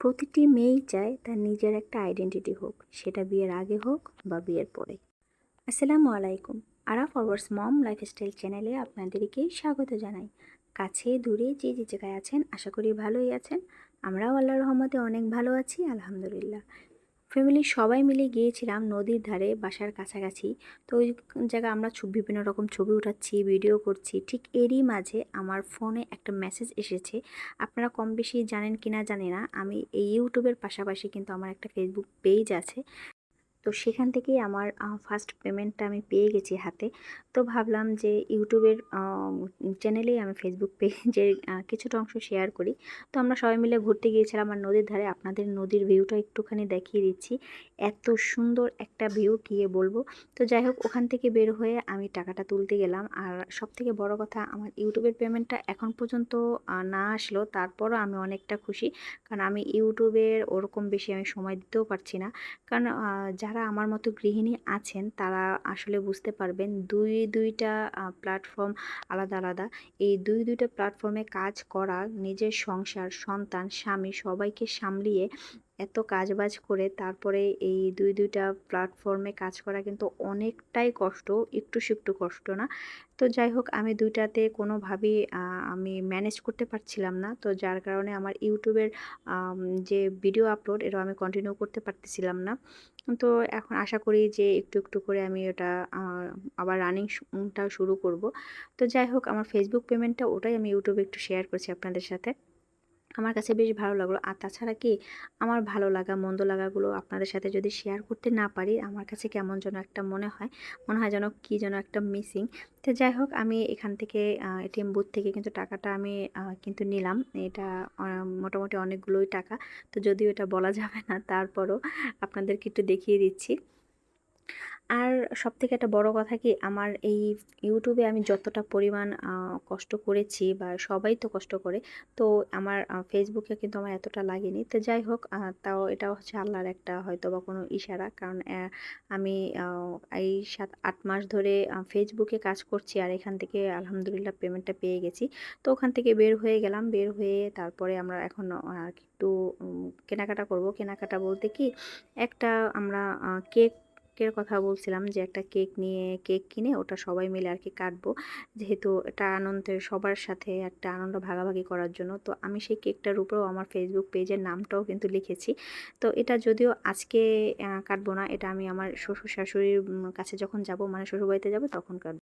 প্রতিটি মেয়েই চায় তার নিজের একটা আইডেন্টিটি হোক, সেটা বিয়ের আগে হোক বা বিয়ের পরে। আসসালামু আলাইকুম। আরা ফরওয়ার্স মম লাইফস্টাইল চ্যানেলে আপনাদেরকে স্বাগত জানাই। কাছে দূরে যে যে জায়গায় আছেন, আশা করি ভালোই আছেন। আমরাও আল্লাহ রহমতে অনেক ভালো আছি, আলহামদুলিল্লাহ। ফ্যামিলির সবাই মিলে গিয়েছিলাম নদীর ধারে বাসার কাছাকাছি। তো ওই জায়গায় আমরা বিভিন্ন রকম ছবি উঠাচ্ছি ভিডিও করছি। ঠিক এরই মাঝে আমার ফোনে একটা মেসেজ এসেছে। আপনারা কম বেশি জানেন কি না জানি না। আমি এই ইউটিউবের পাশাপাশি কিন্তু আমার একটা ফেসবুক পেজ আছে। তো সেখান থেকেই আমার ফার্স্ট পেমেন্টটা আমি পেয়ে গেছি হাতে। তো ভাবলাম যে ইউটিউবের চ্যানেলেই আমি ফেসবুক পেজের কিছুটা অংশ শেয়ার করি। তো আমরা সবাই মিলে ঘুরতে গিয়েছিলাম আর নদীর ধারে। আপনাদের নদীর ভিউটা একটুখানি দেখিয়ে দিচ্ছি। এত সুন্দর একটা ভিউ গিয়ে বলব। তো যাই হোক, ওখান থেকে বের হয়ে আমি টাকাটা তুলতে গেলাম। আর সব থেকে বড় কথা, আমার ইউটিউবের পেমেন্টটা এখন পর্যন্ত না আসলো। তারপরও আমি অনেকটা খুশি। কারণ আমি ইউটিউবের ওরকম বেশি আমি সময় দিতেও পারছি না। কারণ যারা আমার মতো গৃহিণী আছেন, তারা আসলে বুঝতে পারবেন দুই, দুইটা প্ল্যাটফর্ম আলাদা আলাদা। এই দুই, দুইটা প্ল্যাটফর্মে কাজ করা, নিজের সংসার, সন্তান, স্বামী সবাইকে সামলিয়ে এত কাজবাজ করে তারপরে এই দুই, দুইটা প্ল্যাটফর্মে কাজ করা কিন্তু অনেকটাই কষ্ট, একটু একটু কষ্ট না। তো যাই হোক, আমি দুইটাতে কোনোভাবেই আমি ম্যানেজ করতে পারছিলাম না। তো যার কারণে আমার ইউটিউবের যে ভিডিও আপলোড এটা আমি কন্টিনিউ করতে পারতেছিলাম না। তো এখন আশা করি যে একটু একটু করে আমি ওটা আবার রানিংটা শুরু করব। তো যাই হোক, আমার ফেসবুক পেমেন্টটা ওটাই আমি ইউটিউবে একটু শেয়ার করছি আপনাদের সাথে। আমার কাছে বেশ ভালো লাগল। আর তাছাড়া কি আমার ভালো লাগা, মন্দ লাগাগুলো আপনাদের সাথে যদি শেয়ার করতে না পারি, আমার কাছে কেমন যেন একটা মনে হয় মনে হয় যেন কী যেন একটা মিসিং তো যাই হোক, আমি এখান থেকে এটিএম বুথ থেকে কিন্তু টাকাটা আমি কিন্তু নিলাম। এটা মোটামুটি অনেকগুলোই টাকা। তো যদিও এটা বলা যাবে না, তারপরও আপনাদেরকে একটু দেখিয়ে দিচ্ছি। আর সব থেকে একটা বড় কথা কি, আমার এই ইউটিউবে আমি যতটা পরিমাণ কষ্ট করেছি বা সবাই তো কষ্ট করে, তো আমার ফেসবুকে কিন্তু আমার এতটা লাগেনি। তো যাই হোক তাও এটা হচ্ছে আল্লাহর একটা হয়তো বা কোনো ইশারা। কারণ আমি এই সাত, আট মাস ধরে ফেসবুকে কাজ করছি আর এখান থেকে আলহামদুলিল্লাহ পেমেন্টটা পেয়ে গেছি। তো ওখান থেকে বের হয়ে গেলাম। বের হয়ে তারপরে আমরা এখন একটু কেনাকাটা করব। কেনাকাটা বলতে কি, একটা আমরা কেক কেকের কথা বলছিলাম যে, একটা কেক নিয়ে কেক কিনে ওটা সবাই মিলে আর কি কাটবো। যেহেতু এটা আনন্দের সবার সাথে একটা আনন্দ ভাগাভাগি করার জন্য। তো আমি সেই কেকটার উপরেও আমার ফেসবুক পেজের নামটাও কিন্তু লিখেছি। তো এটা যদিও আজকে কাটবো না, এটা আমি আমার শ্বশুর শাশুড়ির কাছে যখন যাব মানে শ্বশুরবাড়িতে যাব, তখন কাটবো।